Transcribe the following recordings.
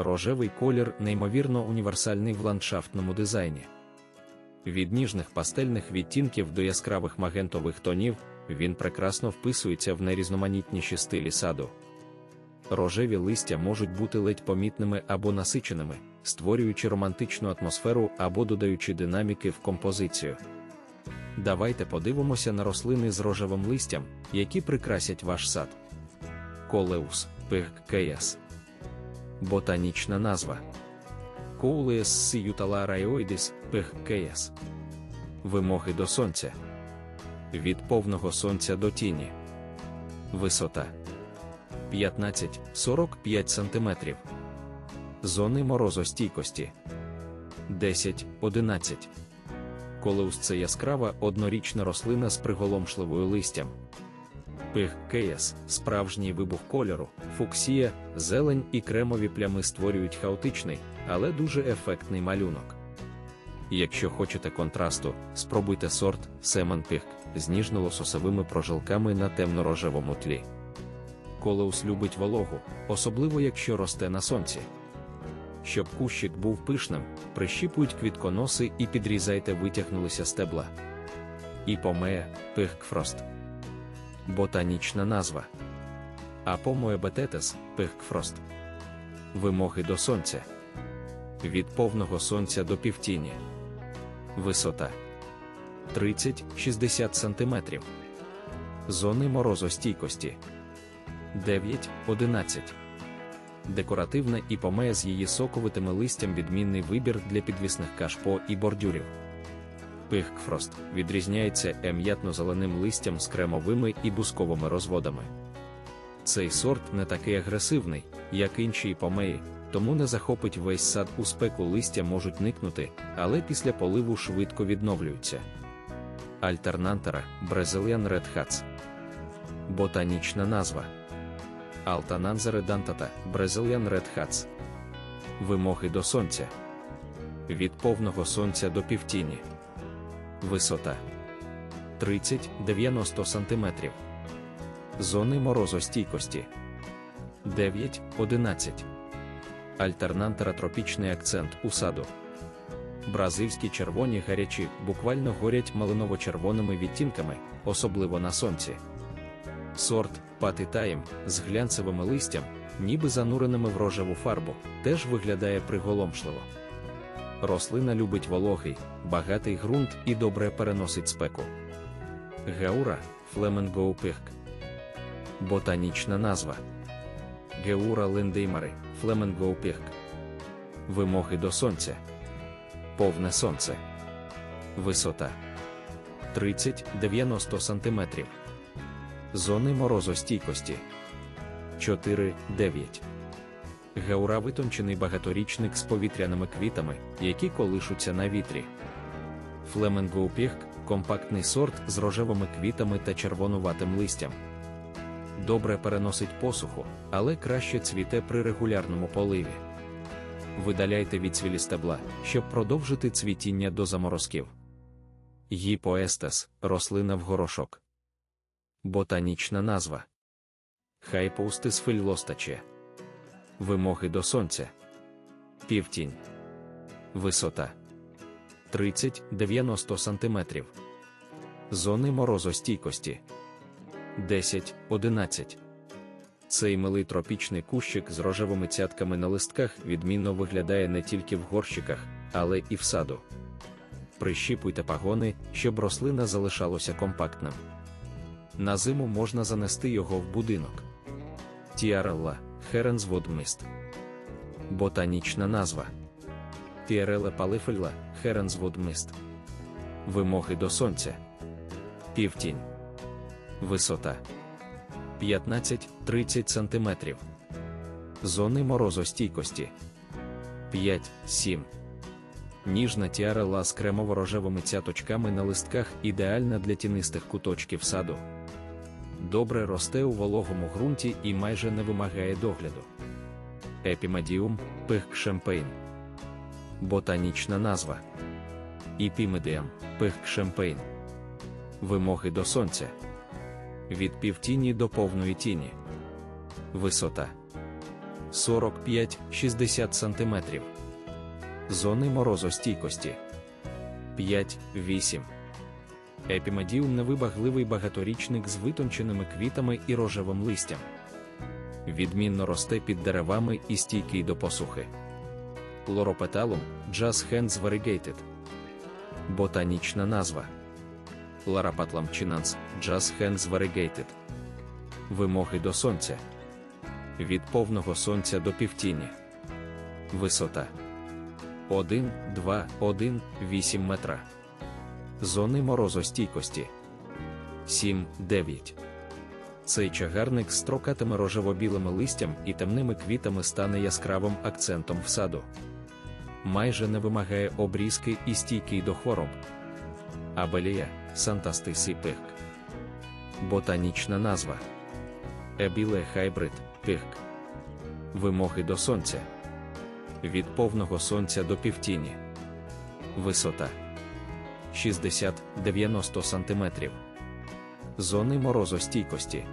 Рожевий колір неймовірно універсальний в ландшафтному дизайні. Від ніжних пастельних відтінків до яскравих магентових тонів він прекрасно вписується в найрізноманітніші стилі саду. Рожеві листя можуть бути ледь помітними або насиченими, створюючи романтичну атмосферу або додаючи динаміки в композицію. Давайте подивимося на рослини з рожевим листям, які прикрасять ваш сад. Колеус ПГКС Ботанічна назва siutala raioides ПГКС Вимоги до сонця. Від повного сонця до тіні. Висота 15-45 см. Зони морозостійкості 10-11. Колеус це яскрава однорічна рослина з приголомшливою листям. Пих Кейс, справжній вибух кольору, фуксія, зелень і кремові плями створюють хаотичний, але дуже ефектний малюнок. Якщо хочете контрасту, спробуйте сорт Семен Пих з ніжно-лососовими прожилками на темно-рожевому тлі. Колеус любить вологу, особливо якщо росте на сонці. Щоб кущик був пишним, прищіпують квітконоси і підрізайте витягнулися стебла. Іпомея пихкфрост. Ботанічна назва. Апомоебететес пихкфрост. Вимоги до сонця. Від повного сонця до півтіні. Висота 30-60 см. Зони морозостійкості 9-11. Декоративна іпомея з її соковитими листям відмінний вибір для підвісних кашпо і бордюрів. Пихкфрост відрізняється ем'ятно-зеленим листям з кремовими і бусковими розводами. Цей сорт не такий агресивний, як інші іпомеї, тому не захопить весь сад у спеку листя можуть никнути, але після поливу швидко відновлюються. Альтернантера Brazilian Red Hats Ботанічна назва Алтананзере дантата Brazilian Red Hats Вимоги до сонця. Від повного сонця до півтіні. Висота 30-90 см. Зони морозостійкості 9-11. Альтернантера тропічний акцент у саду. Бразильські червоні гарячі буквально горять малиново-червоними відтінками, особливо на сонці. Сорт патитаєм з глянцевими листям, ніби зануреними в рожеву фарбу, теж виглядає приголомшливо. Рослина любить вологий, багатий ґрунт і добре переносить спеку. Геура флеменгоупихк. Ботанічна назва Геура линдеймари флеменгоупихк. Вимоги до сонця. Повне сонце. Висота 30-90 см. Зони морозостійкості 4-9. Геура витончений багаторічник з повітряними квітами, які колишуться на вітрі. Флеменгоупіхк компактний сорт з рожевими квітами та червонуватим листям. Добре переносить посуху, але краще цвіте при регулярному поливі. Видаляйте відцвілі стебла, щоб продовжити цвітіння до заморозків. Гіпоестес рослина в горошок. Ботанічна назва Хайпоустис фельлостаче. Вимоги до сонця. Півтінь. Висота 30-90 см. Зони морозостійкості 10-11. Цей милий тропічний кущик з рожевими цятками на листках відмінно виглядає не тільки в горщиках, але і в саду. Прищіпуйте пагони, щоб рослина залишалося компактним. На зиму можна занести його в будинок. Тіарелла Херензводмист. Ботанічна назва. Тіарелла палифельла Херензводмист. Вимоги до сонця. Півтінь. Висота 15-30 см. Зони морозостійкості 5-7. Ніжна тіарела з кремово-рожевими цяточками на листках ідеальна для тінистих куточків саду. Добре росте у вологому ґрунті і майже не вимагає догляду. Епімедіум пих шемпейн. Ботанічна назва. Іпімедіам пих шемпейн. Вимоги до сонця. Від півтіні до повної тіні. Висота 45-60 см. Зони морозостійкості 5-8. Епімедіум невибагливий багаторічник з витонченими квітами і рожевим листям. Відмінно росте під деревами і стійкий до посухи. Лоропеталум Jazz Hands Variegated. Ботанічна назва Ларапатлам Чинанс Jazz Hands Variegated. Вимоги до сонця. Від повного сонця до півтіні. Висота 1, 2, 1, 8 метра. Зони морозостійкості 7, 9. Цей чагарник з строкатими рожево-білими листям і темними квітами стане яскравим акцентом в саду. Майже не вимагає обрізки і стійкий до хвороб. Абелія Сантастисий пихк. Ботанічна назва Ебіле Хайбрид пихк. Вимоги до сонця. Від повного сонця до півтіні. Висота 60-90 см. Зони морозостійкості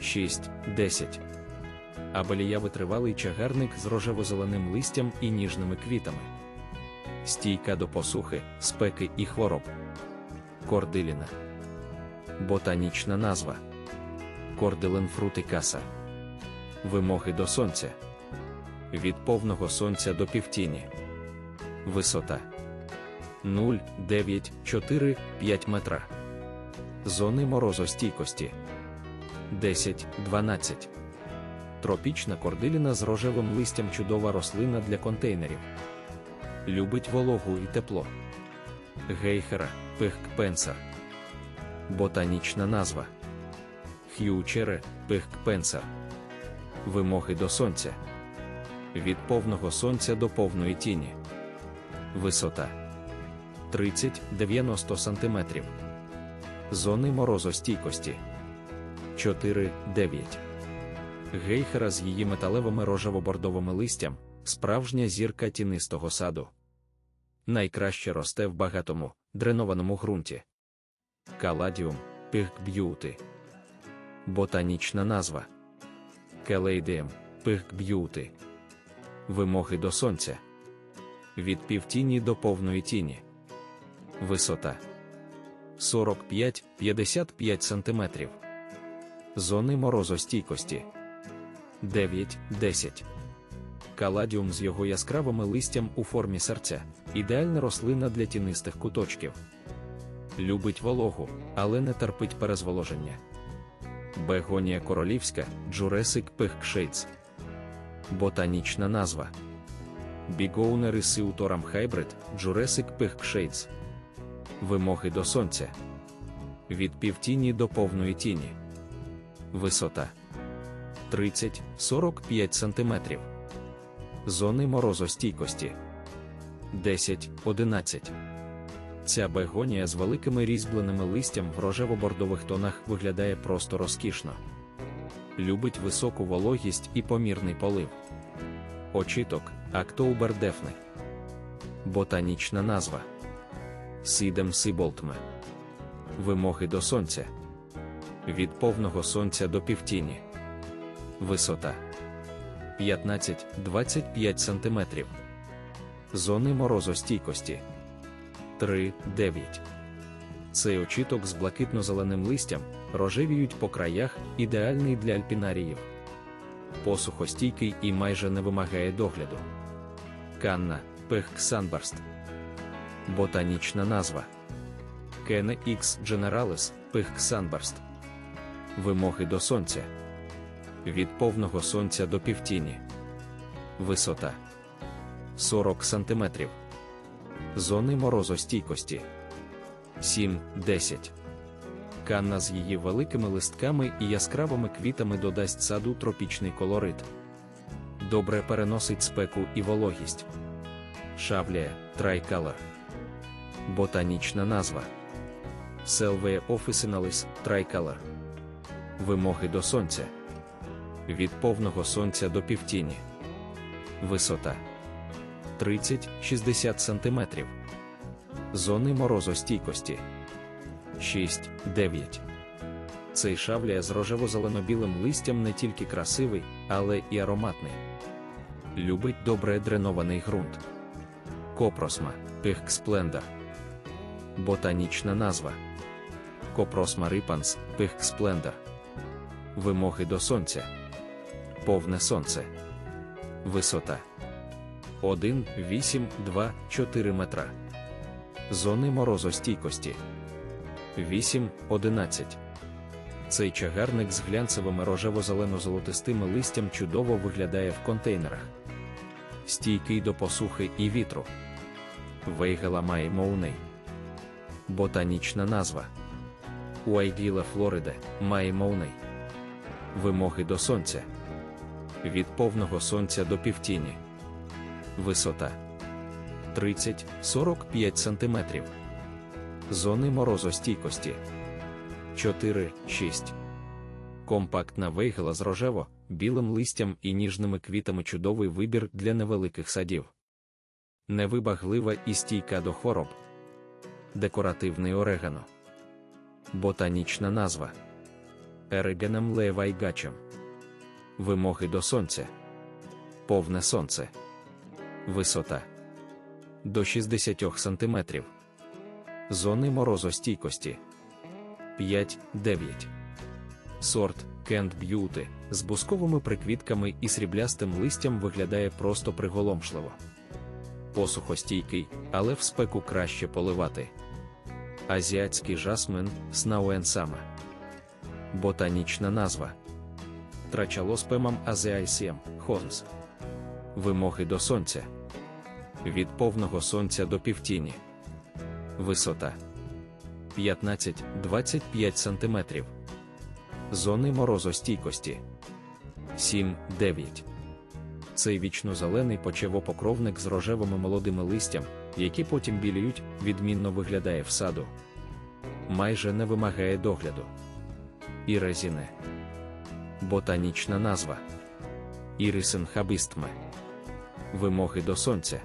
6-10. Абелія витривалий чагарник з рожево-зеленим листям і ніжними квітами. Стійка до посухи, спеки і хвороб. Кордиліна. Ботанічна назва Кордилен фрутикаса. Вимоги до сонця. Від повного сонця до півтіні. Висота 0, 9, 4, 5 метра. Зони морозостійкості 10, 12. Тропічна кордиліна з рожевим листям чудова рослина для контейнерів. Любить вологу і тепло. Гейхера, пихкпенсер. Ботанічна назва Х'ючере, пихкпенсер. Вимоги до сонця. Від повного сонця до повної тіні. Висота 30-90 см. Зони морозостійкості 4-9. Гейхера з її металевими рожево-бордовими листям, справжня зірка тінистого саду. Найкраще росте в багатому, дренованому ґрунті. Каладіум, пихкб'юти. Ботанічна назва Келейдієм, пихкб'юти. Вимоги до сонця. Від півтіні до повної тіні. Висота 45-55 см. Зони морозостійкості 9-10. Каладіум з його яскравими листям у формі серця ідеальна рослина для тінистих куточків. Любить вологу, але не терпить перезволоження. Бегонія королівська Джуресик Пехкшейц. Ботанічна назва Бігоунери Сиуторам Хайбрид Джуресик Пехкшейц. Вимоги до сонця. Від півтіні до повної тіні. Висота 30-45 см. Зони морозостійкості 10-11. Ця бегонія з великими різьбленими листям в рожево-бордових тонах виглядає просто розкішно. Любить високу вологість і помірний полив. Очіток Актоубердефне. Ботанічна назва Сідем Сиболтме. Вимоги до сонця. Від повного сонця до півтіні. Висота 15-25 см. Зони морозостійкості 3-9. Цей очіток з блакитно-зеленим листям рожевіють по краях, ідеальний для альпінаріїв. Посухостійкий і майже не вимагає догляду. Канна Пехк Санбарст. Ботанічна назва Кене X Generalis Пехк Санбарст. Вимоги до сонця. Від повного сонця до півтіні. Висота 40 см. Зони морозостійкості 7-10. Канна з її великими листками і яскравими квітами додасть саду тропічний колорит. Добре переносить спеку і вологість. Шавлія Трайкалер. Ботанічна назва Селвея Officinalis Tricolor. Вимоги до сонця. Від повного сонця до півтіні. Висота 30-60 см. Зони морозостійкості 6-9. Цей шавлія з рожево-зелено-білим листям не тільки красивий, але і ароматний. Любить добре дренований ґрунт. Копросма, пихксплендер. Ботанічна назва. Копросма рипанс, пихксплендер. Вимоги до сонця. Повне сонце. Висота 1, 8, 2, 4 метра. Зони морозостійкості 8, 11. Цей чагарник з глянцевими рожево-зелено-золотистими листям чудово виглядає в контейнерах. Стійкий до посухи і вітру. Вейгела має моуней. Ботанічна назва. Уайгіла Флориде має моуней. Вимоги до сонця. Від повного сонця до півтіні. Висота 30-45 см. Зони морозостійкості 4-6. Компактна вейгела з рожево, білим листям і ніжними квітами чудовий вибір для невеликих садів. Невибаглива і стійка до хвороб. Декоративний орегано. Ботанічна назва. Ерегеном леевайгачем. Вимоги до сонця. Повне сонце. Висота до 60 см. Зони морозостійкості 5-9. Сорт Кент Б'юти з бусковими приквітками і сріблястим листям виглядає просто приголомшливо. Посухостійкий, але в спеку краще поливати. Азіатський жасмин Снауенсама. Ботанічна назва. Трачалоспемам азеайсіям Хонс. Вимоги до сонця. Від повного сонця до півтіні. Висота 15-25 см. Зони морозостійкості 7-9. Цей вічно-зелений почевопокровник з рожевими молодими листям, які потім біліють, відмінно виглядає в саду. Майже не вимагає догляду. Ірезіне. Ботанічна назва. Ірисен хабистме. Вимоги до сонця.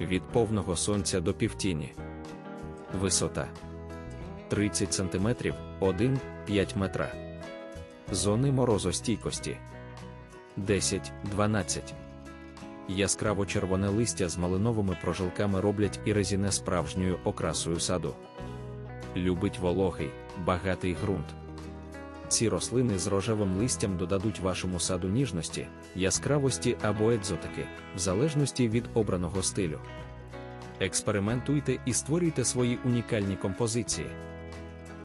Від повного сонця до півтіні. Висота 30 см 1-5 метра. Зони морозостійкості 10-12. Яскраво червоне листя з малиновими прожилками роблять і резіне справжньою окрасою саду. Любить вологий, багатий ґрунт. Ці рослини з рожевим листям додадуть вашому саду ніжності, яскравості або екзотики, в залежності від обраного стилю. Експериментуйте і створюйте свої унікальні композиції.